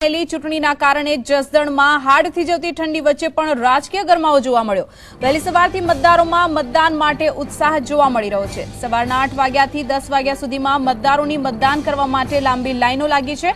થયેલી ચૂંટણીના કારણે જસદણમાં હાડથી જતી ઠંડી વચ્ચે પણ રાજકીય ગરમાવો જોવા મળ્યો. વહેલી સવારથી મતદારોમાં મતદાન માટે ઉત્સાહ જોવા મળી રહ્યો છે. સવારના આઠ વાગ્યાથી દસ વાગ્યા સુધીમાં મતદારોની મતદાન કરવા માટે લાંબી લાઈનો લાગી છે.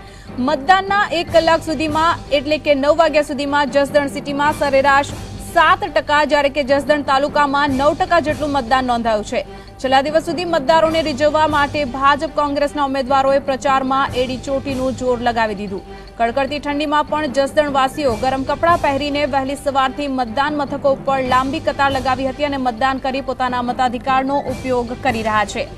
મતદાનના એક કલાક સુધીમાં એટલે કે નવ વાગ્યા સુધીમાં જસદણ સિટીમાં સરેરાશ સાત ટકા જ્યારે કે જસદણ તાલુકામાં નવ ટકા જેટલું મતદાન નોંધાયું છે. છેલ્લા દિવસ સુધી મતદારોને રીઝવવા માટે ભાજપ કોંગ્રેસના ઉમેદવારોએ પ્રચારમાં એડી ચોટીનું જોર લગાવી દીધું. કડકડતી ઠંડીમાં પણ જસદણવાસીઓ ગરમ કપડાં પહેરીને વહેલી સવારથી મતદાન મથકો ઉપર લાંબી કતાર લગાવી હતી અને મતદાન કરી પોતાના મતાધિકારનો ઉપયોગ કરી રહ્યા છે.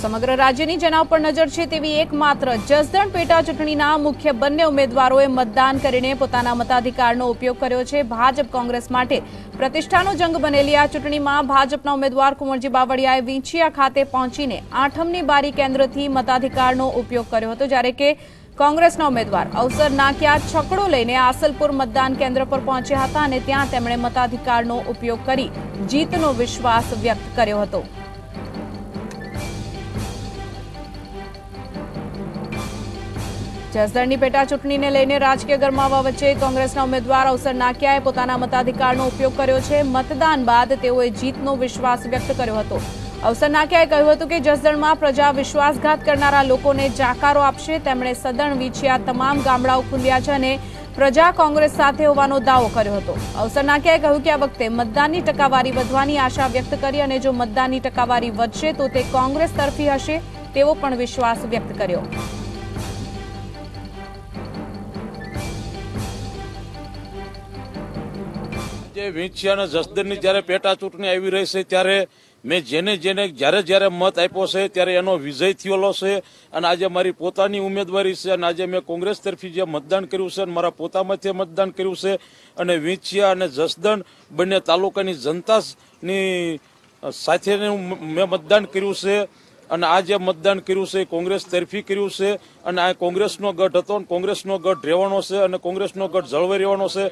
સમગ્ર રાજ્યની જેના ઉપર નજર છે તેવી એકમાત્ર જસદણ પેટા ચૂંટણીના મુખ્ય બંને ઉમેદવારોએ મતદાન કરીને પોતાના મતાધિકારનો ઉપયોગ કર્યો છે. ભાજપ કોંગ્રેસ માટે પ્રતિષ્ઠાનો જંગ બનેલી આ ચૂંટણીમાં ભાજપના ઉમેદવાર કુંવરજી બાવળિયાએ વિંછિયા ખાતે પહોંચીને આઠમની બારી કેન્દ્રથી મતાધિકારનો ઉપયોગ કર્યો હતો. જ્યારે કે કોંગ્રેસના ઉમેદવાર અવસર નાખ્યા, છકડો લઈને આસલપુર મતદાન કેન્દ્ર પર પહોંચ્યા હતા અને ત્યાં તેમણે મતાધિકારનો ઉપયોગ કરી જીતનો વિશ્વાસ વ્યક્ત કર્યો હતો. જસદણની પેટા ચૂંટણીને લઈને રાજકીય ગરમાવા વચ્ચે કોંગ્રેસના ઉમેદવાર અવસર નાકિયાએ પોતાના મતાધિકારનો ઉપયોગ કર્યો છે. મતદાન બાદ તેઓએ જીતનો વિશ્વાસ વ્યક્ત કર્યો હતો. અવસર નાકિયાએ કહ્યું હતું કે જસદણમાં પ્રજા વિશ્વાસઘાત કરનારા લોકોને જાકારો આપશે. તેમણે સદણ વીછ્યા તમામ ગામડાઓ ખુલ્યા છે અને પ્રજા કોંગ્રેસ સાથે હોવાનો દાવો કર્યો હતો. અવસર નાકિયાએ કહ્યું કે આ વખતે મતદાનની ટકાવારી વધવાની આશા વ્યક્ત કરી અને જો મતદાનની ટકાવારી વધશે તો તે કોંગ્રેસ તરફી હશે તેવો પણ વિશ્વાસ વ્યક્ત કર્યો. જે વિંછિયા અને જસદનની જ્યારે પેટા ચૂંટણી આવી રહી છે, ત્યારે મેં જેને જેને જ્યારે જ્યારે મત આપ્યો છે, ત્યારે એનો વિજય થયેલો છે અને આજે મારી પોતાની ઉમેદવારી છે અને આજે મેં કોંગ્રેસ તરફી જે મતદાન કર્યું છે અને મારા પોતામાંથી મતદાન કર્યું છે અને વિંછિયા અને જસદણ બંને તાલુકાની જનતાની સાથે મેં મતદાન કર્યું છે. અને આ જે મતદાન કર્યું છે એ કોંગ્રેસ તરફી કર્યું છે, અને આ કોંગ્રેસનો ગઢ હતો, અને કોંગ્રેસનો ગઢ રહેવાનો છે, અને કોંગ્રેસનો ગઢ જળવાઈ રહેવાનો છે.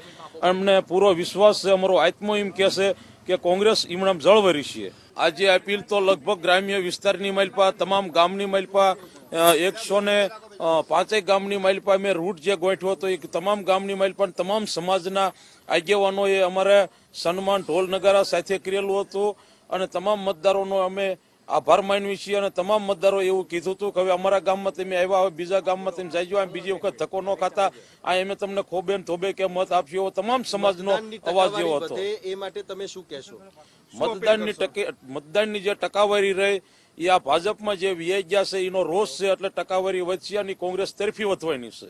અમને પૂરો વિશ્વાસ છે, અમારો આત્મો એમ કહે છે કે કોંગ્રેસ ઈમણામ જળવરી છે. આજે અપીલ તો લગભગ ગ્રામ્ય વિસ્તારની માલપા, તમામ ગામની માલપા એકસો ને પાંચેક ગામની માલપા મેં રૂટ જે ગોઠવ્યો હતો, એ તમામ ગામની માલપા તમામ સમાજના આગેવાનોએ અમારે સન્માન ઢોલ નગારા સાથે કરેલું હતું. અને તમામ મતદારોનો અમે આભાર માનવી છીએ અને તમામ મતદારો એવું કીધું હતું કે હવે અમારા ગામમાં તમે આવ્યા હવે બીજા ગામમાં તમે જઈ જાઓ બીજી વખત ધક્કો ન ખાતા. આ અમે તમને ખોબે થોબે કે મત આપ્યો એવો તમામ સમાજનો અવાજ એવો હતો. એ માટે તમે શું કહેશો? મતદાનની ટકે મતદાનની જે ટકાવારી રહે એ આ ભાજપમાં જે વ્યાઈ ગયા છે એનો રોષ છે એટલે ટકાવારી વધશે અને કોંગ્રેસ તરફી વધવાની છે.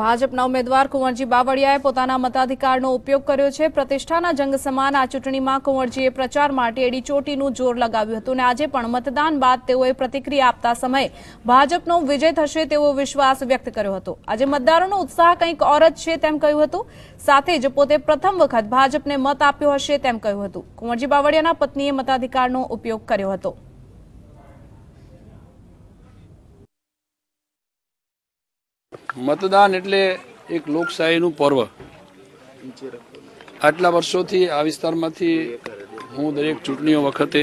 ભાજપના ઉમેદવાર કુંવરજી બાવળિયાએ પોતાના મતાધિકારનો ઉપયોગ કર્યો છે. પ્રતિષ્ઠાના જંગ સમાન આ ચૂંટણીમાં કુંવરજીએ પ્રચાર માટે એડી ચોટીનું જોર લગાવ્યું હતું અને આજે પણ મતદાન બાદ તેઓએ પ્રતિક્રિયા આપતા સમયે ભાજપનો વિજય થશે તેવો વિશ્વાસ વ્યક્ત કર્યો હતો. આજે મતદારોનો ઉત્સાહ કંઈક ઓર જ છે તેમ કહ્યું હતું. સાથે જ પોતે પ્રથમ વખત ભાજપને મત આપ્યો હશે તેમ કહ્યું હતું. કુંવરજી બાવળિયાના પત્નીએ મતાધિકારનો ઉપયોગ કર્યો હતો. મતદાન એટલે એક લોકશાહીનું પર્વ. આટલા વર્ષોથી આ વિસ્તારમાંથી હું દરેક ચૂંટણીઓ વખતે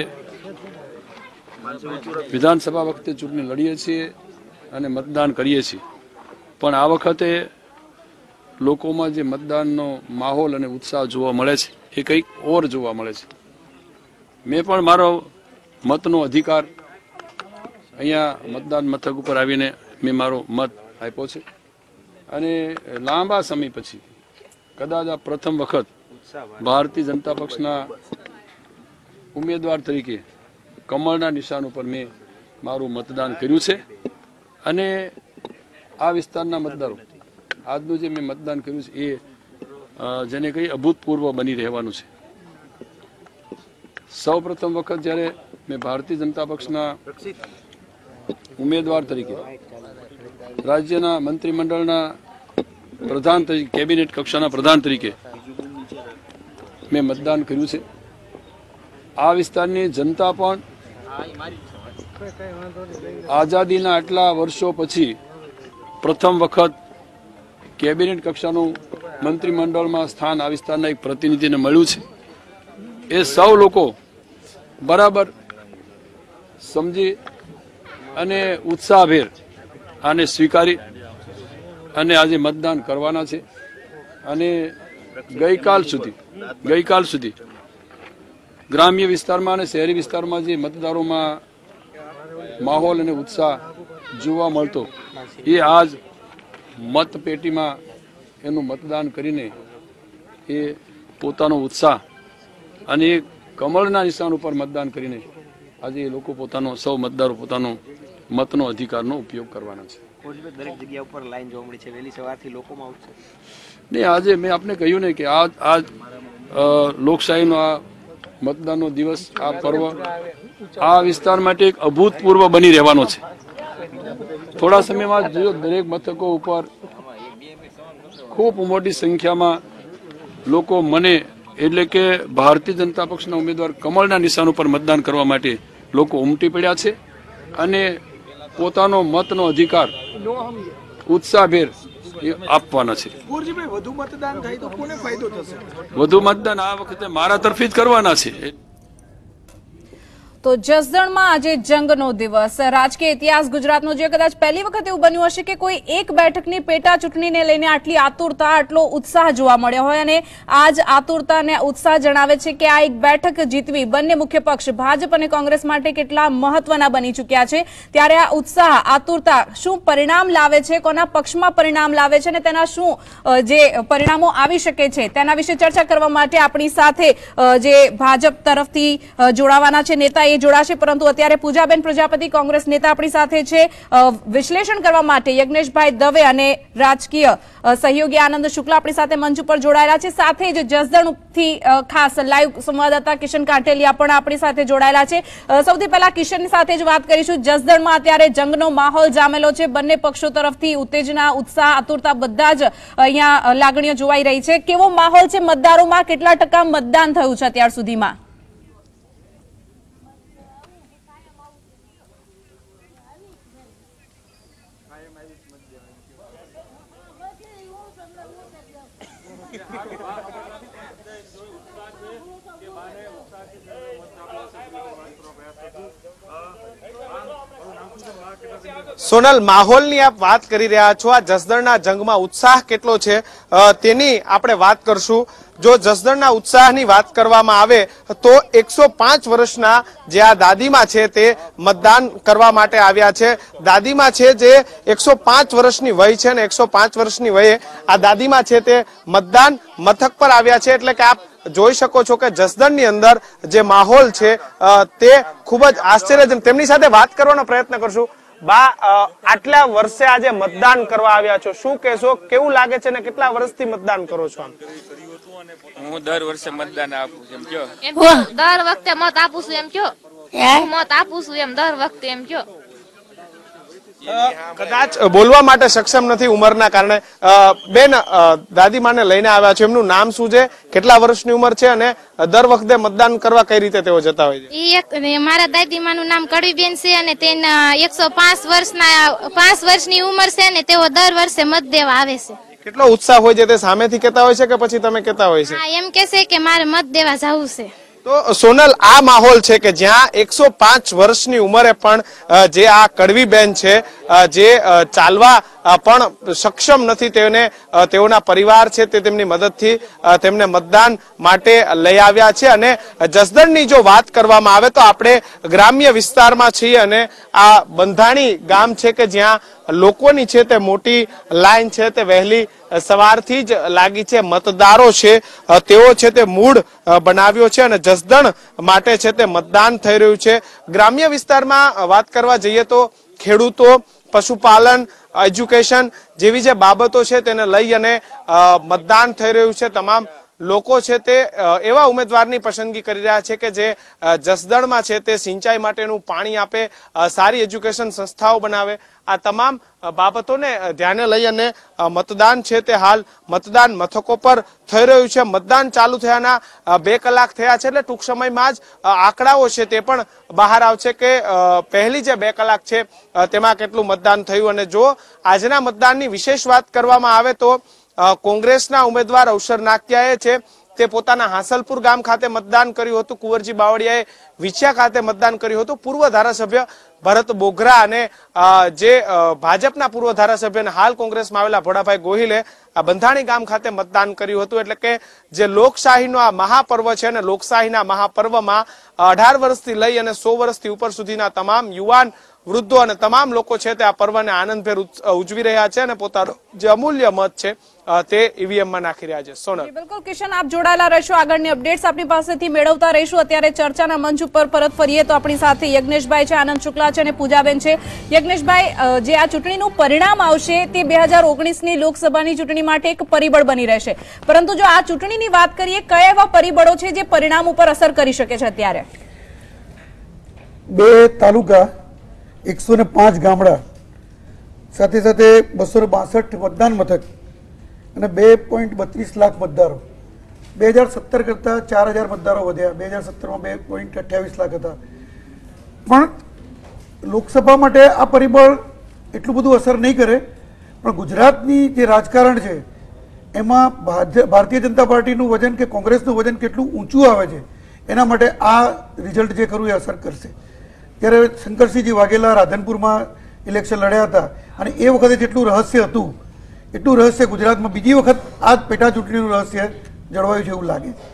વિધાનસભા વખતે ચૂંટણી લડીએ છીએ અને મતદાન કરીએ છીએ. પણ આ વખતે લોકોમાં જે મતદાનનો માહોલ અને ઉત્સાહ જોવા મળે છે, એ કંઈક ઓર જોવા મળે છે. મેં પણ મારો મતનો અધિકાર અહીંયા મતદાન મથક ઉપર આવીને મેં મારો મત આપ્યો છે. અને લાંબા સમય પછી કદાચ આ પ્રથમ વખત ભારતીય જનતા પક્ષના ઉમેદવાર તરીકે કમળના નિશાન ઉપર મેં મારું મતદાન કર્યું છે. અને આ વિસ્તારના મતદારો, આજનું જે મેં મતદાન કર્યું છે એ જેને કંઈ અભૂતપૂર્વ બની રહેવાનું છે. સૌ વખત જ્યારે મેં ભારતીય જનતા પક્ષના ઉમેદવાર તરીકે રાજ્યના મંત્રીમંડળના પ્રધાન તરીકે કેબિનેટ કક્ષાના પ્રધાન તરીકે મેં મતદાન કર્યું છે. આ વિસ્તારની જનતા પણ આઝાદીના આટલા વર્ષો પછી પ્રથમ વખત કેબિનેટ કક્ષાનું મંત્રીમંડળમાં સ્થાન આ વિસ્તારના એક પ્રતિનિધિને મળ્યું છે. એ સૌ લોકો બરાબર સમજી અને ઉત્સાહભેર આને સ્વીકારી અને આજે મતદાન કરવાના છે. અને ગઈકાલ સુધી ગઈકાલ સુધી ગ્રામ્ય વિસ્તારમાં અને શહેરી વિસ્તારમાં જે મતદારોમાં માહોલ અને ઉત્સાહ જોવા મળતો, એ આજ મતપેટીમાં એનું મતદાન કરીને એ પોતાનો ઉત્સાહ અને કમળના નિશાન ઉપર મતદાન કરીને આજે એ લોકો પોતાનો, સૌ મતદારો પોતાનો મતનો અધિકારનો ઉપયોગ કરવાના છે. દરેક જગ્યા ઉપર લાઈન જોવા મળી છે. વહેલી સવારથી લોકોમાં ઉઠશે ને આજે મેં આપને કહ્યું ને કે આ આ લોકશાહીનો આ મતદાનનો દિવસ આ પર્વ આ વિસ્તાર માટે એક અભૂતપૂર્વ બની રહેવાનો છે. થોડા સમયમાં જો દરેક મથકો ઉપર ખૂબ મોટી સંખ્યામાં લોકો મને એટલે કે ભારતીય જનતા પક્ષના ઉમેદવાર કમળના નિશાન ઉપર મતદાન કરવા માટે લોકો ઉમટી પડ્યા છે. અને પોતાનો મતનો અધિકાર ઉત્સાહભેર આપવાના છે. વધુ મતદાન આ વખતે મારા તરફી જ કરવાના છે. તો જસદણમાં આજે જંગનો દિવસ. રાજકીય ઇતિહાસ ગુજરાતનો જે કદાચ પહેલી વખત એવું બન્યું હશે કે કોઈ એક બેઠકની પેટા ચૂંટણીને લઈને આટલી આતુરતા, આટલો ઉત્સાહ જોવા મળ્યો હોય અને આજ આતુરતા અને ઉત્સાહ જણાવે છે કે આ એક બેઠક જીતવી બંને મુખ્ય પક્ષ, ભાજપ અને કોંગ્રેસ માટે કેટલા મહત્વના બની ચૂક્યા છે. ત્યારે આ ઉત્સાહ, આતુરતા શું પરિણામ લાવે છે? કોના પક્ષમાં પરિણામ લાવે છે? અને તેના શું જે પરિણામો આવી શકે છે? તેના વિશે ચર્ચા કરવા માટે આપણી સાથે જે ભાજપ તરફથી જોડાવાના છે નેતા એ જોડાશે, પરંતુ અત્યારે પૂજાબેન પ્રજાપતિ કોંગ્રેસ નેતા આપણી સાથે છે. વિશ્લેષણ કરવા માટે યજ્ઞેશભાઈ દવે અને રાજકીય સહયોગી આનંદ શુક્લા આપણી સાથે મંચ ઉપર જોડાયેલા છે. સાથે જ જસદણથી ખાસ લાઈવ સંવાદદાતા કિશન કાંઠેલિયા પણ આપણી સાથે જોડાયેલા છે. સૌથી પહેલા કિશનની સાથે જ વાત કરીશું. જસદણમાં અત્યારે જંગનો માહોલ જામેલો છે. બંને પક્ષો તરફથી ઉત્તેજના, ઉત્સાહ, આતુરતા બધા જ અહીંયા લાગણીઓ જોવાઈ રહી છે. કેવો માહોલ છે મતદારોમાં? કેટલા ટકા મતદાન થયું છે અત્યાર સુધીમાં? સોનલ, માહોલની આપ વાત કરી રહ્યા છો. આ જસદણના જંગમાં ઉત્સાહ કેટલો છે? તેની આપણે વાત કરશું. જો જસદણના ઉત્સાહની વાત કરવામાં આવે, તો એકસો પાંચ વર્ષના જે આ દાદીમાં છે તે મતદાન કરવા માટે આવ્યા છે. દાદીમાં છે જે એકસો પાંચ વર્ષની વય છે અને એકસો પાંચ વર્ષની વયે આ દાદીમાં છે તે મતદાન મથક પર આવ્યા છે. એટલે કે આપ જોઈ શકો છો કે જસદણની અંદર જે માહોલ છે તે ખૂબ જ આશ્ચર્યજનક. તેમની સાથે વાત કરવાનો પ્રયત્ન કરશું. બા આટલા વર્ષે આજે મતદાન કરવા આવ્યા છો. શું કહેશો? કેવું લાગે છે ને કેટલા વર્ષથી મતદાન કરો છો આમ? હું દર વર્ષે મતદાન આપું છું એમ કયો? દર વખતે મત આપું છું એમ કયો? હું? મત આપું છું એમ દર વખતે એમ કયો? કદાચ બોલવા માટે સક્ષમ નથી ઉંમરના કારણે. બેન દાદીમાને લઈને આવ્યા છે. એમનું નામ શું છે? કેટલા વર્ષની ઉંમર છે? અને દર વખતે મતદાન કરવા કઈ રીતે તેઓ જતા હોય છે? મારા દાદીમાનું નામ કડવીબેન છે અને તેના એકસો પાંચ વર્ષના પાંચ વર્ષની ઉંમર છે અને તેઓ દર વર્ષે મત દેવા આવે છે. કેટલો ઉત્સાહ હોય છે તે સામેથી કેતા હોય છે કે પછી તમે કેતા હોય છે? એમ કે છે કે મારે મત દેવા જવું છે. તો સોનલ, આ માહોલ છે કે જ્યાં એકસો પાંચ વર્ષની ઉંમરે પણ જે આ કડવી બેન છે જે ચાલવા પણ સક્ષમ નથી તેને તેઓના પરિવાર છે તે તેમની મદદથી તેમને મતદાન માટે લઈ આવ્યા છે. અને જસદણની જો વાત કરવામાં આવે તો આપણે ગ્રામ્ય વિસ્તારમાં છીએ અને આ બંધાણી ગામ છે કે જ્યાં લોકોની છે તે મોટી લાઈન છે તે વહેલી સવારથી જ લાગી છે. મતદારો છે તેઓ છે તે મૂળ બનાવ્યો છે અને જસદણ માટે છે તે મતદાન થઈ રહ્યું છે. ગ્રામ્ય વિસ્તારમાં વાત કરવા જઈએ તો ખેડૂતો, પશુપાલન એજ્યુકેશન જેવી જે બાબતો છે તેને લઈ અને મતદાન થઈ રહ્યું છે. તમામ લોકો છે તે એવા ઉમેદવારની પસંદગી કરી રહ્યા છે કે જે જસદણમાં છે તે સિંચાઈ માટેનું પાણી આપે સારી એજ્યુકેશન સંસ્થાઓ બનાવે. આ તમામ બાબતોને ધ્યાને લઈ અને મતદાન છે તે હાલ મતદાન મથકો પર થઈ રહ્યું છે. મતદાન ચાલુ થયાના બે કલાક થયા છે એટલે ટૂંક સમયમાં જ આંકડાઓ છે તે પણ બહાર આવશે કે પહેલી જે બે કલાક છે તેમાં કેટલું મતદાન થયું. અને જો આજના મતદાનની વિશેષ વાત કરવામાં આવે તો કોંગ્રેસના ઉમેદવાર અવસર નાક્યાએ છે, તે પોતાના હાંસલપુર ગામ ખાતે મતદાન કર્યું હતું. કુંવરજી બાવળિયાએ વિછિયા ખાતે મતદાન કર્યું હતું. પૂર્વ ધારાસભ્ય ભરત બોગરા અને જે ભાજપના પૂર્વ ધારાસભ્ય અને હાલ કોંગ્રેસમાં આવેલા ભોળાભાઈ ગોહિલે આ બંધાણી ગામ ખાતે મતદાન કર્યું હતું. એટલે કે જે લોકશાહીનો આ મહાપર્વ છે અને લોકશાહીના મહાપર્વમાં અઢાર વર્ષથી લઈ અને સો વર્ષથી ઉપર સુધીના તમામ યુવાન વૃદ્ધો અને તમામ લોકો છે તે આ પર્વને આનંદભેર ઉજવી રહ્યા છે અને પોતાનો જે અમૂલ્ય મત છે તે ઈવીએમમાં નાખી રહ્યા છે. સોનલ. બિલકુલ કિશન આપ જોડાયેલા રહેશો. આગળની અપડેટ્સ આપણી પાસેથી મેળવતા રહીશું. અત્યારે ચર્ચાના મંચ ઉપર પરત ફરીએ તો આપણી સાથે યજ્ઞેશભાઈ છે આનંદ શુક્લા છે અને પૂજાબેન છે. યજ્ઞેશભાઈ જે આ ચૂંટણીનું પરિણામ આવશે તે બે હજાર ઓગણીસની લોકસભાની ચૂંટણી માટે એક પરિબળ બની રહેશે. પરંતુ જો આ ચૂંટણીની વાત કરીએ કયા એવા પરિબળો છે જે પરિણામ ઉપર અસર કરી શકે છે અત્યારે? બે તાલુકા એકસો ને પાંચ ગામડા સાથે સાથે બસો ને બાસઠ મતદાન મથક અને બે પોઈન્ટ બત્રીસ લાખ મતદારો. બે હજાર સત્તર કરતાં ચાર હજાર મતદારો વધ્યા. બે હજાર સત્તરમાં બે પોઈન્ટ અઠ્યાવીસ લાખ હતા. પણ લોકસભા માટે આ પરિબળ એટલું બધું અસર નહીં કરે, પણ ગુજરાતની જે રાજકારણ છે, એમાં ભારતીય જનતા પાર્ટીનું વજન કે કોંગ્રેસનું વજન કેટલું ઊંચું આવે છે, એના માટે આ રિઝલ્ટ જે ખરું એ અસર કરશે. ત્યારે શંકરસિંહજી વાઘેલા રાધનપુરમાં ઇલેક્શન લડ્યા હતા. અને એ વખતે જેટલું રહસ્ય હતું એટલું રહસ્ય ગુજરાતમાં બીજી વખત આ પેટા ચૂંટણીનું રહસ્ય જળવાયું છે એવું લાગે છે.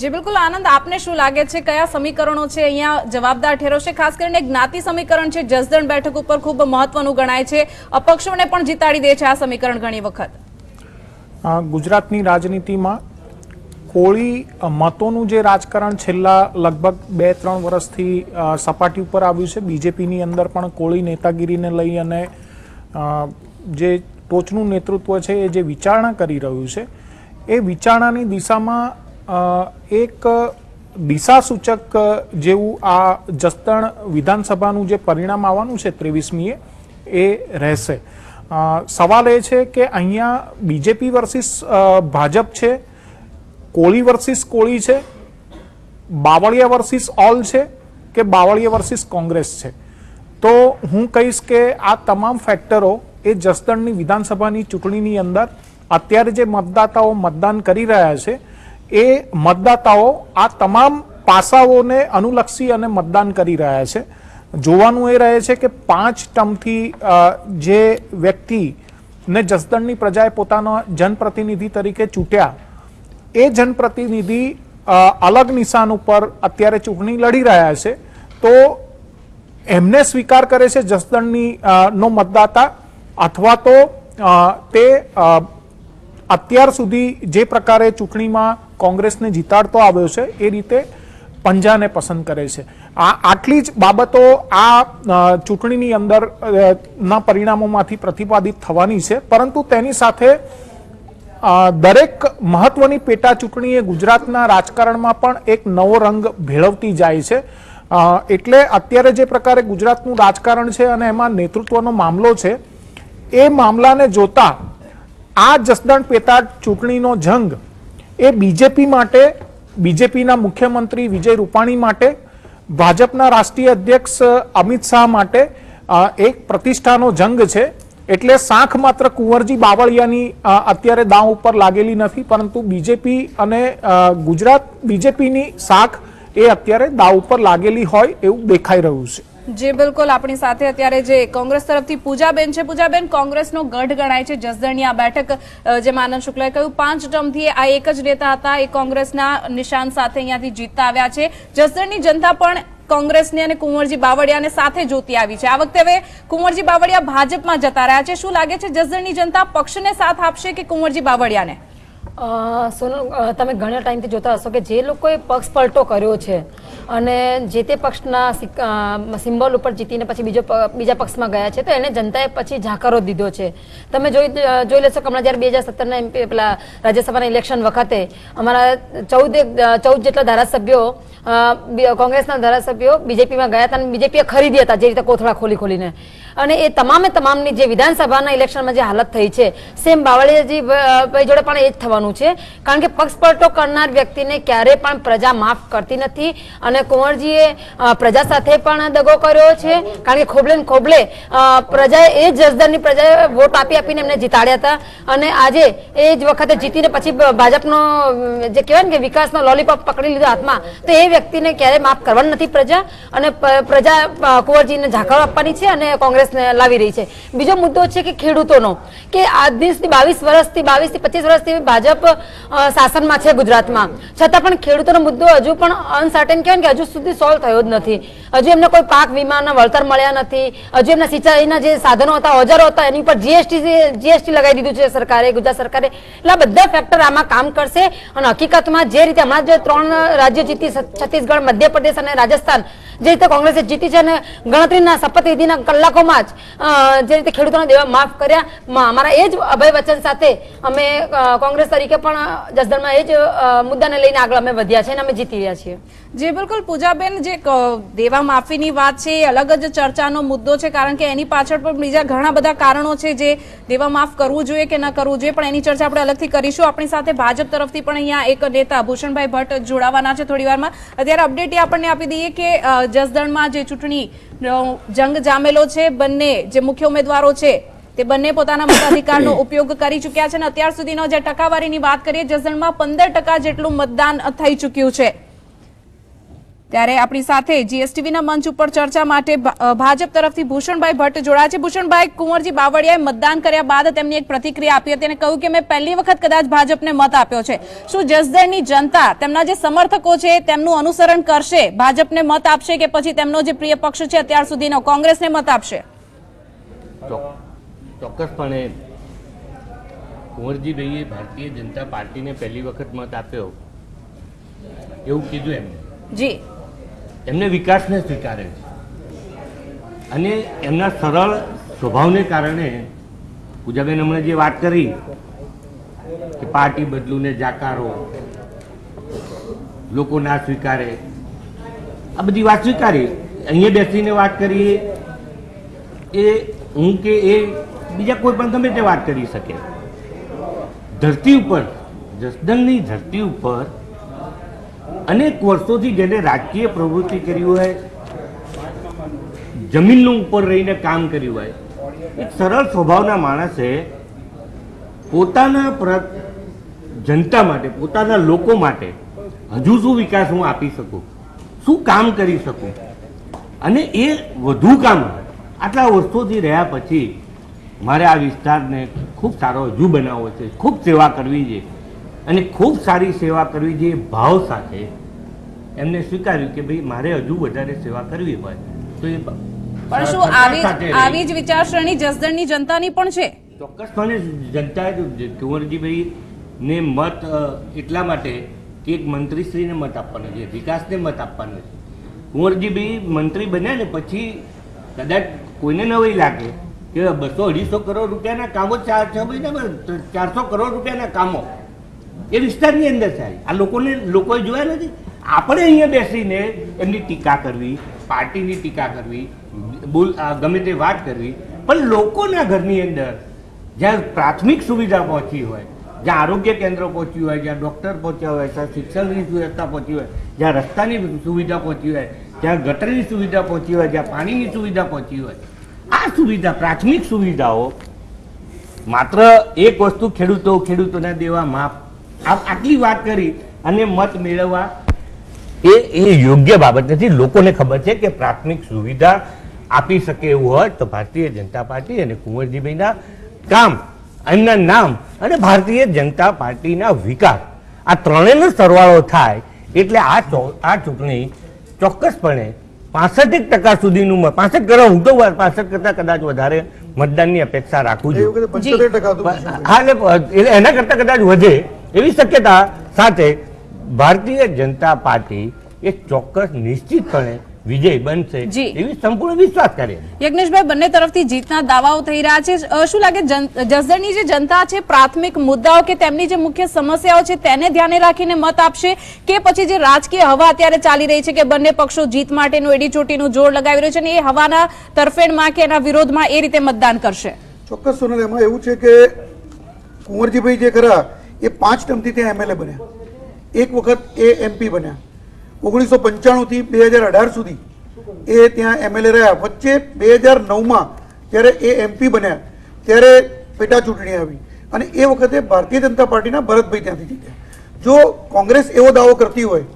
જી બિલકુલ. આનંદ આપને શું લાગે છે? કયા સમીકરણો છે? અહીંયા જવાબદાર ઠેરવશે ખાસ કરીને જ્ઞાતિ સમીકરણ છે. જસદણ બેઠક ઉપર ખૂબ મહત્વનું ગણાય છે. અપક્ષોને પણ જીતાડી દે છે આ સમીકરણ ઘણી વખત. ગુજરાતની રાજનીતિમાં કોળી મતોનું જે રાજકારણ છેલ્લા લગભગ બે, ત્રણ વર્ષથી સપાટી ઉપર આવ્યું છે. બીજેપીની અંદર પણ કોળી નેતાગીરીને લઈ અને જે ટોચનું નેતૃત્વ છે એ જે વિચારણા કરી રહ્યું છે, એ વિચારણાની દિશામાં એક દિશાસૂચક જેવું આ જસદણ વિધાનસભાનું જે પરિણામ આવવાનું છે ત્રેવીસમીએ, એ રહેશે. સવાલ એ છે કે અહીંયા બીજેપી વર્સિસ ભાજપ છે કોળી વર્સિસ કોળી છે? બાવળિયા વર્સિસ ઓલ છે કે બાવળિયા વર્સિસ કોંગ્રેસ છે? તો હું કહીશ કે આ તમામ ફેક્ટરો એ જસદણની વિધાનસભાની ચૂંટણીની અંદર અત્યારે જે મતદાતાઓ મતદાન કરી રહ્યા છે, એ મતદાતાઓ આ તમામ પાસાઓને અનુલક્ષી અને મતદાન કરી રહ્યા છે. જોવાનું એ રહે છે કે પાંચ ટર્મથી જે વ્યક્તિને જસદણની પ્રજાએ પોતાના જનપ્રતિનિધિ તરીકે ચૂંટ્યા એ જનપ્રતિનિધિ અલગ નિશાન ઉપર અત્યારે ચૂંટણી લડી રહ્યા છે, તો એમને સ્વીકાર કરે છે જસદણની નો મતદાતા અથવા તો તે અત્યાર સુધી જે પ્રકારે ચૂંટણીમાં કોંગ્રેસને જીતાડતો આવ્યો છે, એ રીતે પંજાને પસંદ કરે છે. આ આટલી જ બાબતો આ ચૂંટણીની અંદર ના પરિણામોમાંથી પ્રતિપાદિત થવાની છે, પરંતુ તેની સાથે દરેક મહત્વની પેટા એ ગુજરાતના રાજકારણમાં પણ એક નવો રંગ ભેળવતી જાય છે. એટલે અત્યારે જે પ્રકારે ગુજરાતનું રાજકારણ છે અને એમાં નેતૃત્વનો મામલો છે, એ મામલાને જોતા આ જસદણ પેટા ચૂંટણીનો જંગ એ બીજેપી માટે બીજેપીના મુખ્યમંત્રી વિજય રૂપાણી માટે, ભાજપના રાષ્ટ્રીય અધ્યક્ષ અમિત શાહ માટે એક પ્રતિષ્ઠાનો જંગ છે. એટલે શાખ માત્ર કુંવરજી બાવળિયાની અત્યારે દાવ ઉપર લાગેલી નથી, પરંતુ બીજેપી અને ગુજરાત બીજેપીની શાખ એ અત્યારે દાવ ઉપર લાગેલી હોય એવું દેખાઈ રહ્યું છે. જે, બિલકુલ. આપણી સાથે અત્યારે જે કોંગ્રેસ તરફથી પૂજાબેન છે. પૂજાબેન, કોંગ્રેસનો ગઢ ગણાય છે. જસદણની આ બેઠક જેમ આનંદ શુક્લાએ કહ્યું, પાંચ ટર્મથી આ એક જ નેતા હતા. એ કોંગ્રેસના નિશાન સાથે અહીંયાથી જીતતા આવ્યા છે. જસદણની જનતા પણ કોંગ્રેસને અને કુંવરજી બાવળિયાને સાથે જોતી આવી છે. આ વખતે હવે કુંવરજી બાવળિયા ભાજપમાં જતા રહ્યા છે. શું લાગે છે જસદણની જનતા પક્ષને સાથ આપશે કે કુંવરજી બાવળિયાને? સોનલ તમે ઘણા ટાઈમથી જોતા હશો કે જે લોકોએ પક્ષ પલટો કર્યો છે અને જે તે પક્ષના સિમ્બોલ ઉપર જીતીને પછી બીજો બીજા પક્ષમાં ગયા છે, તો એને જનતાએ પછી ઝાકરો દીધો છે. તમે જોઈ જોઈ લેશો કે હમણાં જ્યારે બે હજાર સત્તરના એમપી પેલા રાજ્યસભાના ઇલેક્શન વખતે અમારા ચૌદ ચૌદ જેટલા ધારાસભ્યો કોંગ્રેસના ધારાસભ્યો બીજેપીમાં ગયા હતા અને બીજેપીએ ખરીદી હતા જે રીતે કોથળા ખોલી ખોલીને. અને એ તમામે તમામની જે વિધાનસભાના ઇલેક્શનમાં જે હાલત થઈ છે, સેમ બાવળિયાજી ભાઈ જોડે પણ એ જ થવાનું છે. કારણ કે પક્ષ પલટો કરનાર વ્યક્તિને ક્યારે પણ પ્રજા માફ કરતી નથી અને કુંવરજીએ પ્રજા સાથે પણ દગો કર્યો છે. કારણ કે ખોબલે ખોબલે પ્રજાએ એ જસદારની પ્રજાએ વોટ આપી આપીને એમને જીતાડ્યા હતા. અને આજે એ જ વખતે જીતીને પછી ભાજપનો, જે કહેવાય ને કે વિકાસનો લોલીપોપ પકડી લીધો હાથમાં, તો એ વ્યક્તિને ક્યારેય માફ કરવાની નથી પ્રજા અને પ્રજા કુંવરજીને ઝાકળ આપવાની છે અને કોંગ્રેસને લાવી રહી છે. બીજો મુદ્દો છે કે ખેડૂતોનો, કે આજ દિવસથી બાવીસ વર્ષથી, બાવીસથી પચીસ વર્ષથી ભાજપ શાસનમાં છે ગુજરાતમાં. છતાં પણ ખેડૂતોનો મુદ્દો હજુ પણ અનસર્ટેન કહેવાય કે હજુ સુધી સોલ્વ થયો જ નથી. હજુ એમને કોઈ પાક વીમાના વળતર મળ્યા નથી. હજુ એમના સિંચાઈના જે સાધનો હતા, ઓજારો હતા, એની ઉપર જીએસટી જીએસટી લગાવી દીધું છે સરકારે, ગુજરાત સરકારે. એટલે બધા ફેક્ટર આમાં કામ કરશે અને હકીકતમાં જે રીતે હમણાં જે ત્રણ રાજ્યો જીતી છત્તીસગઢ, મધ્યપ્રદેશ અને રાજસ્થાન. જે રીતે કોંગ્રેસે જીતી છે અને ગણતરીના શપથવિધિના કલાકોમાં જ જે રીતે ખેડૂતોના દેવા માફ કર્યા. અમારા એ જ અભય વચન સાથે અમે કોંગ્રેસ તરીકે પણ જસદણમાં એ જ મુદ્દાને લઈને આગળ અમે વધ્યા છે અને અમે જીતી રહ્યા છીએ. જે બિલકુલ પૂજાબેન જે દેવા માફીની વાત છે, એ અલગ જ ચર્ચાનો મુદ્દો છે, કારણ કે એની પાછળ પણ બીજા ઘણા બધા કારણો છે જે દેવા માફ કરવું જોઈએ કે ન કરવું જોઈએ, પણ એની ચર્ચા આપણે અલગથી કરીશું. આપણી સાથે ભાજપ તરફથી પણ અહીંયા એક નેતા ભૂષણભાઈ ભટ્ટ જોડાવાના છે થોડીવારમાં અત્યારે અપડેટ એ આપણને આપી દઈએ કે જસદણમાં જે ચૂંટણી જંગ જામેલો છે, બંને જે મુખ્ય ઉમેદવારો છે, તે બંને પોતાના મતાધિકારનો ઉપયોગ કરી ચૂક્યા છે. અને અત્યાર સુધીનો જે ટકાવારીની વાત કરીએ, જસદણમાં પંદર જેટલું મતદાન થઈ ચૂક્યું છે. ત્યારે આપણી સાથે જીએસટીવીના મંચ ઉપર ચર્ચા માટે ભાજપ તરફથી ભૂષણભાઈ ભટ્ટ જોડાયા છે. ભૂષણભાઈ કુંવરજી બાવળિયાએ મતદાન કર્યા બાદ તેમની એક પ્રતિક્રિયા આપી હતી અને કહ્યું કે મેં પહેલી વખત કદાચ ભાજપને મત આપ્યો છે. શું જસદણની જનતા તેમના જે સમર્થકો છે તેમનું અનુસરણ કરશે? ભાજપને મત આપશે કે પછી તેમનો જે પ્રિય પક્ષ છે અત્યાર સુધીનો કોંગ્રેસને મત આપશે? ચોક- ચોક્કસપણે કુંવરજીભાઈએ ભારતીય જનતા પાર્ટીને પહેલી વખત મત આપ્યો એવું કીધું એમને. જી. એમને વિકાસને સ્વીકારે છે. અને એમના સરળ સ્વભાવને કારણે પૂજાબેન હમણાં જે વાત કરી કે પાર્ટી બદલું ને જાકારો, લોકો ના સ્વીકારે, આ બધી વાત સ્વીકારી. અહીંયા બેસીને વાત કરીએ એ હું કે એ બીજા કોઈ પણ ગમે તે વાત કરી શકે. ધરતી ઉપર, જસદણની ધરતી ઉપર અનેક વર્ષોથી જેને રાજકીય પ્રવૃત્તિ કરી હોય, જમીનનું ઉપર રહીને કામ કર્યું હોય, એક સરળ સ્વભાવના માણસે પોતાના પ્ર- જનતા માટે, પોતાના લોકો માટે હજુ શું વિકાસ હું આપી શકું? શું કામ કરી શકું? અને એ વધુ કામ આટલા વર્ષોથી રહ્યા પછી મારે આ વિસ્તારને ખૂબ સારો હજુ બનાવવો છે, ખૂબ સેવા કરવી છે. અને ખૂબ સારી સેવા કરવી જોઈએ ભાવ સાથે એમને સ્વીકાર્યું કે ભાઈ મારે હજુ વધારે સેવા કરવી હોય તો એ પણ શું આવી આવી જ વિચારસરણી જસદણની જનતાની પણ છે? ચોક્કસપણે જનતાએ જ કુંવરજીભાઈ ને મત એટલા માટે કે એક મંત્રીશ્રીને મત આપવાનો છે વિકાસને મત આપવાનો છે. કુંવરજીભાઈ મંત્રી બન્યા ને પછી કદાચ કોઈને નવાઈ લાગે કે બસો અઢીસો કરોડ રૂપિયાના કામો ચાર છ મહિનામાં ચારસો કરોડ રૂપિયાના કામો એ વિસ્તારની અંદર થાય. આ લોકોને, લોકોએ જોયા નથી. આપણે અહીંયા બેસીને એમની ટીકા કરવી, પાર્ટીની ટીકા કરવી, બોલ ગમે તે વાત કરવી. પણ લોકોના ઘરની અંદર જ્યાં પ્રાથમિક સુવિધા પહોંચી હોય, જ્યાં આરોગ્ય કેન્દ્ર પહોંચ્યું હોય, જ્યાં ડૉક્ટર પહોંચ્યા હોય ત્યાં શિક્ષણની સુવિધા પહોંચી હોય, જ્યાં રસ્તાની સુવિધા પહોંચી હોય, જ્યાં ગટરની સુવિધા પહોંચી હોય, જ્યાં પાણીની સુવિધા પહોંચી હોય. આ સુવિધા, પ્રાથમિક સુવિધાઓ માત્ર એક વસ્તુ ખેડૂતો ખેડૂતોને દેવા માફ આટલી વાત કરી અને મત મેળવવા. એ એ યોગ્ય બાબત નથી. લોકોને ખબર છે કે પ્રાથમિક સુવિધા આપી શકે એવું હોય તો ભારતીય જનતા પાર્ટી અને કુંવરજીભાઈના કામ એમના નામ અને ભારતીય જનતા પાર્ટીના વિકાસ આ ત્રણેયનો સરવાળો થાય એટલે આ ચો- આ ચૂંટણી ચોક્કસપણે પાસઠ ટકા સુધીનું પાસઠ કરો હું તો પાસઠ કરતા કદાચ વધારે મતદાનની અપેક્ષા રાખું છું. હા એટલે એના કરતા કદાચ વધે. એવી શક્યતા સાથે ભારતીય જનતા પાર્ટી એ ચોક્કસ નિશ્ચિતપણે વિજય બનશે જી. એવી સંપૂર્ણ વિશ્વાસ કરે યજ્ઞેશભાઈ બંને તરફથી જીતના દાવાઓ થઈ રહ્યા છે. શું લાગે જન- જસદણની જે જનતા છે પ્રાથમિક મુદ્દાઓ કે તેમની જે મુખ્ય સમસ્યાઓ છે તેને ધ્યાને રાખીને મત આપશે કે પછી જે રાજકીય હવા અત્યારે ચાલી રહી છે કે બંને પક્ષો જીત માટેનું એડી ચોટીનું જોર લગાવી રહ્યું છે અને એ હવાના તરફેણમાં કે એના વિરોધમાં એ રીતે મતદાન કરશે? ચોક્કસ સોનલ એમાં એવું છે કે કુંવરજીભાઈ જે ખરા એ પાંચ ટર્મથી ત્યાં એમએલએ બન્યા. એક વખત એ એમપી બન્યા. ઓગણીસો પંચાણુંથી બે હજાર અઢાર સુધી એ ત્યાં એમએલએ રહ્યા. વચ્ચે બે હજાર નવમાં જ્યારે એ એમપી બન્યા, ત્યારે પેટા ચૂંટણી આવી. અને એ વખતે ભારતીય જનતા પાર્ટીના ભરતભાઈ ત્યાંથી જીત્યા. જો કોંગ્રેસ એવો દાવો કરતી હોય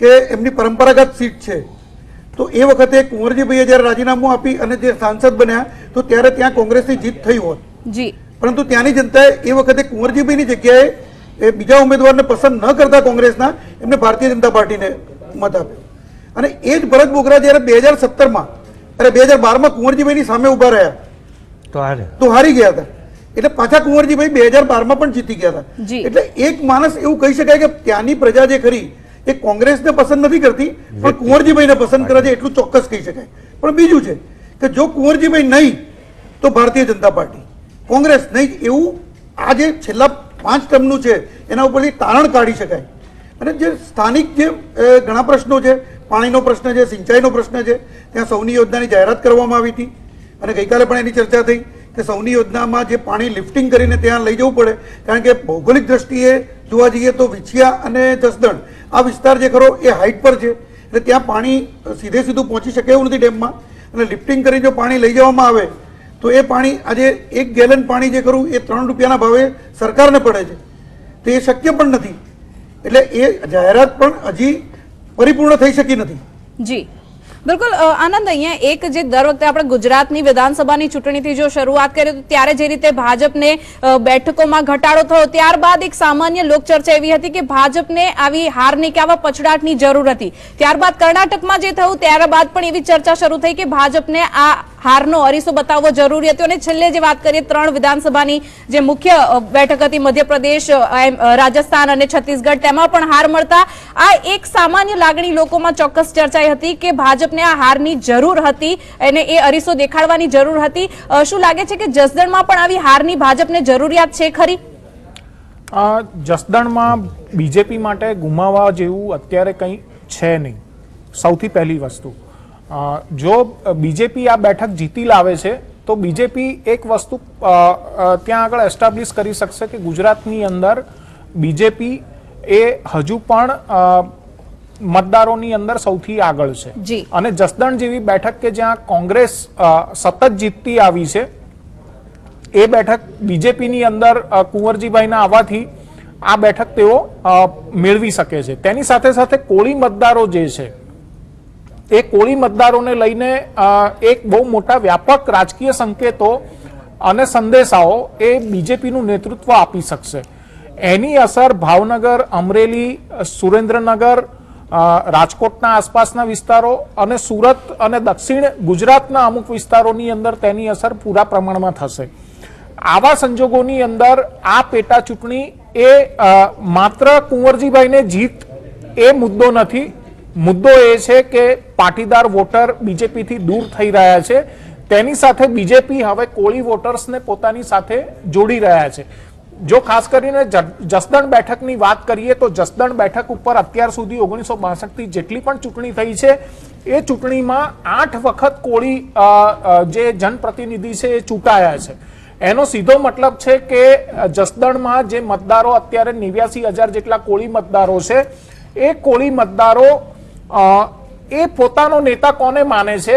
કે એમની પરંપરાગત સીટ છે, તો એ વખતે કુંવરજીભાઈએ જ્યારે રાજીનામું આપી અને જે સાંસદ બન્યા, તો ત્યારે ત્યાં કોંગ્રેસની જીત થઈ હોત. જી. પરંતુ ત્યાંની જનતાએ એ વખતે કુંવરજીભાઈની જગ્યાએ એ બીજા ઉમેદવારને પસંદ ન કરતા કોંગ્રેસના એમને ભારતીય જનતા પાર્ટીને મત આપ્યો. અને એ જ ભરત બોગરા જ્યારે બે હજાર સત્તરમાં અરે બે હજાર બારમાં કુંવરજીભાઈની સામે ઊભા રહ્યા તો હારે. તો હારી ગયા હતા. એટલે પાછા કુંવરજીભાઈ બે હજાર બારમાં પણ જીતી ગયા હતા. એટલે એક માણસ એવું કહી શકાય કે ત્યાંની પ્રજા જે ખરી એ કોંગ્રેસને પસંદ નથી કરતી પણ કુંવરજીભાઈને પસંદ કરે છે એટલું ચોક્કસ કહી શકાય. પણ બીજું છે કે જો કુંવરજીભાઈ નહીં તો ભારતીય જનતા પાર્ટી. કોંગ્રેસ નહીં, એવું આ જે છેલ્લા પાંચ ટર્મનું છે, એના ઉપરથી તારણ કાઢી શકાય. અને જે સ્થાનિક જે ઘણા પ્રશ્નો છે, પાણીનો પ્રશ્ન છે, સિંચાઈનો પ્રશ્ન છે, ત્યાં સૌની યોજનાની જાહેરાત કરવામાં આવી હતી. અને ગઈકાલે પણ એની ચર્ચા થઈ કે સૌની યોજનામાં જે પાણી લિફ્ટિંગ કરીને ત્યાં લઈ જવું પડે, કારણ કે ભૌગોલિક દ્રષ્ટિએ જોવા જઈએ તો વિછિયા અને જસદણ, આ વિસ્તાર જે ખરો એ હાઇટ પર છે. એટલે ત્યાં પાણી સીધે સીધું પહોંચી શકે એવું નથી ડેમમાં. અને લિફ્ટિંગ કરીને જો પાણી લઈ જવામાં આવે તો એ પાણી આજે એક ગેલન પાણી જે કરવું એ ત્રણ રૂપિયાના ભાવે સરકારને પડે છે. તો એ શક્ય પણ નથી. એટલે એ જાહેરાત પણ હજી પરિપૂર્ણ થઈ શકી નથી. જી. બિલકુલ આનંદ, અહીંયા એક જે દર વખતે આપણે ગુજરાતની વિધાનસભાની ચૂંટણીથી જો શરૂઆત કરીએ, તો ત્યારે જે રીતે ભાજપને બેઠકોમાં ઘટાડો થયો, ત્યારબાદ એક સામાન્ય લોકચર્ચા એવી હતી કે ભાજપને આવી હારની કે આવા પછડાટની જરૂર હતી. ત્યારબાદ કર્ણાટકમાં જે થયું, ત્યારબાદ પણ એવી ચર્ચા શરૂ થઈ કે ભાજપને આ હારનો અરીસો બતાવવો જરૂરી હતો અને છેલ્લે જે વાત કરીએ ત્રણ વિધાનસભાની, જે મુખ્ય બેઠક હતી મધ્યપ્રદેશ રાજસ્થાન અને છત્તીસગઢ, તેમાં પણ હાર મળતા આ એક સામાન્ય લાગણી લોકોમાં ચોક્કસ ચર્ચાઈ હતી કે ભાજપને આ હારની જરૂર હતી અને એ અરીસો દેખાડવાની જરૂર હતી. શું લાગે છે કે જસદણમાં પણ આવી હારની ભાજપને જરૂરિયાત છે ખરી? જસદણમાં બીજેપી માટે ગુમાવવા જેવું અત્યારે કંઈ છે નહીં. સૌથી પહેલી વસ્તુ. જો બીજેપી આ બેઠક જીતી લાવે છે તો બીજેપી એક વસ્તુ ત્યાં આગળ એસ્ટાબ્લિશ કરી શકશે કે ગુજરાતની અંદર બીજેપી એ હજુ પણ મતદારોની અંદર સૌથી આગળ છે. અને જસદણ જેવી બેઠક કે જ્યાં કોંગ્રેસ સતત જીતતી આવી છે એ બેઠક બીજેપીની અંદર કુંવરજીભાઈના આવવાથી આ બેઠક તેઓ મેળવી શકે છે તેની સાથે સાથે કોળી મતદારો જે છે એ કોળી મતદારોને લઈને એક બહુ મોટા વ્યાપક રાજકીય સંકેતો અને સંદેશાઓ એ બીજેપીનું નેતૃત્વ આપી શકશે. એની અસર ભાવનગર, અમરેલી, સુરેન્દ્રનગર રાજકોટના આસપાસના વિસ્તારો અને સુરત અને દક્ષિણ ગુજરાતના અમુક વિસ્તારોની અંદર તેની અસર પૂરા પ્રમાણમાં થશે. આવા સંજોગોની અંદર આ પેટા ચૂંટણી એ માત્ર કુંવરજીભાઈને જીત એ મુદ્દો નથી મુદ્દો એ છે કે પાટીદાર વોટર બીજેપીથી દૂર થઈ રહ્યા છે. તેની સાથે બીજેપી હવે કોળી વોટર્સને પોતાની સાથે જોડી રહ્યા છે. જો ખાસ કરીને જસદણ બેઠકની વાત કરીએ તો જસદણ બેઠક ઉપર અત્યાર સુધી ઓગણીસો બાસઠથી જેટલી પણ ચૂંટણી થઈ છે, એ ચૂંટણીમાં આઠ વખત કોળી જે જનપ્રતિનિધિ છે એ ચૂંટાયા છે. એનો સીધો મતલબ છે કે જસદણમાં જે મતદારો અત્યારે નેવ્યાસી હજાર જેટલા કોળી મતદારો છે, એ કોળી મતદારો એ પોતાનો નેતા કોને માને છે?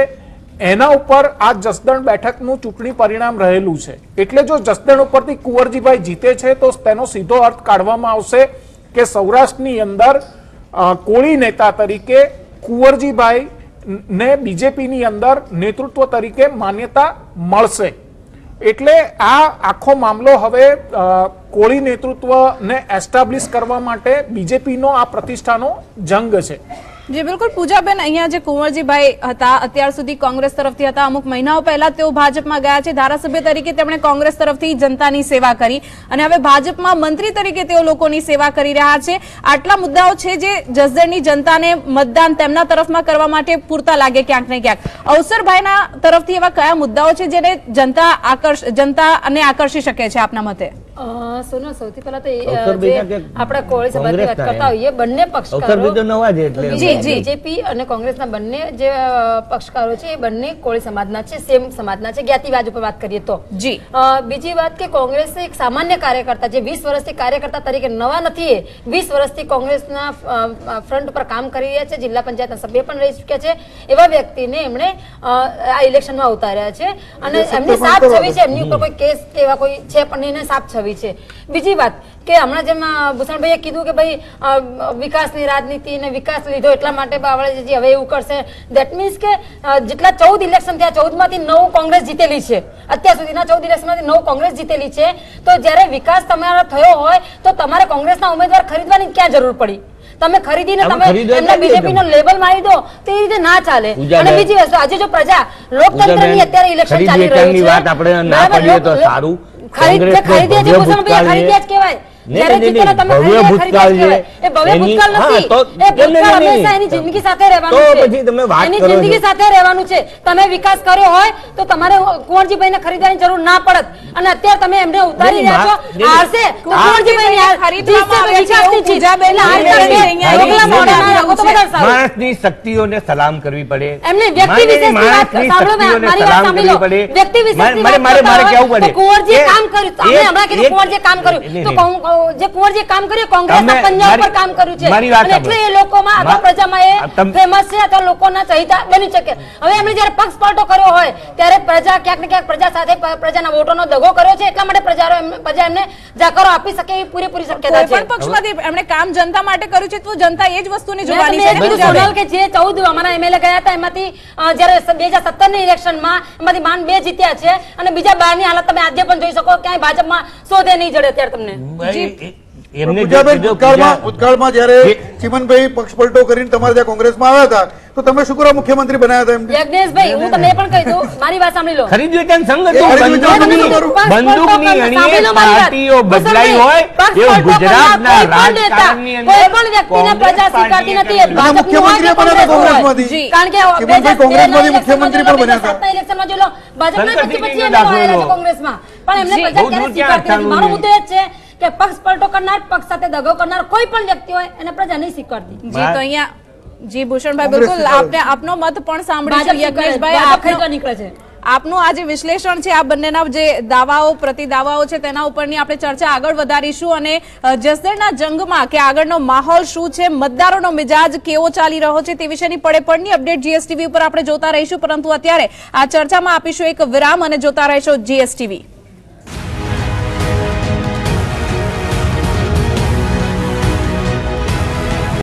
એના ઉપર આ જસદણ બેઠકનું ચૂંટણી પરિણામ રહેલું છે. એટલે જો જસદણ ઉપરથી કુંવરજીભાઈ જીતે છે, તો તેનો સીધો અર્થ કાઢવામાં આવશે કે સૌરાષ્ટ્રની અંદર કોળી નેતા તરીકે કુંવરજીભાઈ ને બીજેપીની અંદર નેતૃત્વ તરીકે માન્યતા મળશે. એટલે આ આખો મામલો હવે કોળી નેતૃત્વને એસ્ટાબ્લિશ કરવા માટે બીજેપીનો આ પ્રતિષ્ઠાનો જંગ છે. જી, બિલકુલ. પૂજાબેન, અહીંયા જે કુંવરજીભાઈ હતા, અત્યાર સુધી કોંગ્રેસ તરફથી હતા. અમુક મહિનાઓ પહેલા તેઓ ભાજપમાં ગયા છે. ધારાસભ્ય તરીકે તેમણે કોંગ્રેસ તરફથી જનતાની સેવા કરી અને હવે ભાજપમાં મંત્રી તરીકે તેઓ લોકોની સેવા કરી રહ્યા છે. આટલા મુદ્દાઓ છે જે જસદણની જનતાને મતદાન તેમના તરફમાં કરવા માટે પૂરતા લાગે ક્યાંક ને ક્યાંક. અવસરભાઈના તરફથી એવા કયા મુદ્દાઓ છે જેને જનતા આકર્ષ, જનતા અને આકર્ષી શકે છે આપના મતે? અ, સૌથી પહેલા તો એ, અ, અવસરભાઈના જે કે આપણે કોળી સમાજની વાત કરતા હોઈએ બંને પક્ષકારો નવા જ એટલે જી જી બીજેપી અને કોંગ્રેસના બંને જે પક્ષકારો છે એ બંને કોળી સમાજના છે સેમ સમાજના છે જ્ઞાતિવાદ ઉપર વાત કરીએ તો. જી. બીજી વાત કે કોંગ્રેસ એક સામાન્ય કાર્યકર્તા જે વીસ વર્ષથી કાર્યકર્તા તરીકે નવા નથી એ વીસ વર્ષથી કોંગ્રેસના ફ્રન્ટ પર કામ કરી રહ્યા છે જિલ્લા પંચાયતના સભ્ય પણ રહી ચૂક્યા છે એવા વ્યક્તિને એમણે અ, આ ઇલેક્શનમાં ઉતાર્યા છે. અને એમની સાપ છવી છે એમની ઉપર કોઈ કેસ કે એવા કોઈ છે પણ એને સાફ છબી છે. બીજી વાત કે હમણાં જેમ ભૂષણભાઈએ કીધું કે ભાઈ વિકાસની રાજનીતિ ને વિકાસ લીધો એટલા માટે બાવળાજી હવે એવું કરશે. દેટ મીન્સ કે જેટલા ચૌદ ઇલેક્શન થયા ચૌદમાંથી નવ કોંગ્રેસ જીતેલી છે. અત્યાર સુધીના ચૌદ ઇલેક્શનમાંથી નવ કોંગ્રેસ જીતેલી છે. તો જ્યારે વિકાસ તમારો થયો હોય તો તમારે કોંગ્રેસના ઉમેદવાર ખરીદવાની ક્યાં જરૂર પડી? તમે ખરીદીને તમે એમને બીજેપી નો લેબલ મારી દો તો એ રીતે ના ચાલે. અને બીજી વસ્તુ આજે જો પ્રજા લોકતંત્રની અત્યારે ઇલેક્શન ચાલી રહ્યું છે વાત આપણે ના કરીએ તો સારું. ખરીદ્યા છે ભૂષણભાઈ, ખરીદ્યા જ કહેવાય. તમે વિકાસ કર્યો હોય તો તમારે કુંવરજીભાઈને ખરીદવાની જરૂર ના પડત. અને અત્યારે તમે એમને ઉતારી રહ્યા છો હારશે. તો શક્તિઓને સલામ કરવી પડે. એમને વ્યક્તિ. વ્યક્તિ મારે મારે મારે કેવું પડે? કુંવરજી કામ કર્યું. તમે હમણાં કીધું એક- કામ કર્યું. તો જે કુંવરજી કામ કર્યું કોંગ્રેસના તમે- પંજા ઉપર કામ કર્યું છે. અને એટલે એ લોકોમાં અથવા પ્રજામાં એ ફેમસ છે અથવા લોકોના ચહિતા બની શકે. હવે એમણે જ્યારે પક્ષ પલટો કર્યો હોય ત્યારે પ્રજા ક્યાંક ને ક્યાંક પ્રજા સાથે પ્રજાના વોટોનો દગો કર્યો છે એટલા માટે પ્રજા પ્રજા એમને જાકારો આપી શકે એવી પૂરેપૂરી શક્યતા છે. પક્ષમાંથી એમણે કામ જનતા માટે કર્યું છે તો જનતા એ જ વસ્તુને જોવાની છે. કે જે ચૌદ અમારા એમએલએ ગયા હતા એમાંથી જ્યારે બે હજાર સત્તરની ઇલેક્શનમાં એમાંથી માન બે જીત્યા છે અને બીજા બારની હાલત તમે આજે પણ જોઈ શકો ક્યાંય ભાજપમાં શોધે નહીં જડે અત્યારે તમને. જે ભૂતકાળમાં જ્યારે જે- ચિમનભાઈ પક્ષ પલટો કરીને તમારે ત્યાં કોંગ્રેસમાં આવ્યા હતા તો તમે શું કરવા મુખ્યમંત્રી બનાવ્યા હતા એમને યજ્ઞેશભાઈ હું તમને પણ કહી દઉં મારી વાત સાંભળી લો ખરીદ વેચાણ સંઘ હતું. બંદૂકની- અણીએ પાર્ટીઓ બદલાઈ હોય એવું ગુજરાતના રાજકારણની અંદર કોઈ પણ વ્યક્તિને પ્રજા સ્વીકારતી નથી એ મુખ્યમંત્રી બન્યા હતા કોંગ્રેસમાંથી. કારણ કે ચિમનભાઈ કોંગ્રેસમાંથી મુખ્યમંત્રી પણ બન્યા હતા. ઇલેક્શનમાં ઇલેક્શનમાં લો ભાજપના પછી પછી લો. કોંગ્રેસમાં પણ એમને પ્રજા બહુ દૂર ક્યારેય ક્યાં સ્વીકારતી નથી મારો મુદ્દો એ જ છે કે પક્ષ પલટો કરનાર પક્ષ સાથે દગો કરનાર કોઈ પણ વ્યક્તિ હોય એને પ્રજા નહીં સ્વીકારતી. જી તો અહીંયા જી ભૂષણભાઈ બિલકુલ આપને આપનો મત પણ સાંભળ્યો છે યજ્ઞેશભાઈ આપનો નીકળે છે. આપનું આ જે વિશ્લેષણ છે આ બંનેના જે દાવાઓ પ્રતિ દાવાઓ છે તેના ઉપરની આપણે ચર્ચા આગળ વધારીશું અને જસદણના જંગમાં કે આગળનો માહોલ શું છે મતદારોનો મિજાજ કેવો ચાલી રહ્યો છે તે વિશેની પડે પડની અપડેટ જીએસટીવી ઉપર આપણે જોતા રહીશું. પરંતુ અત્યારે આ ચર્ચામાં આપીશું એક વિરામ અને જોતા રહીશું જીએસટીવી.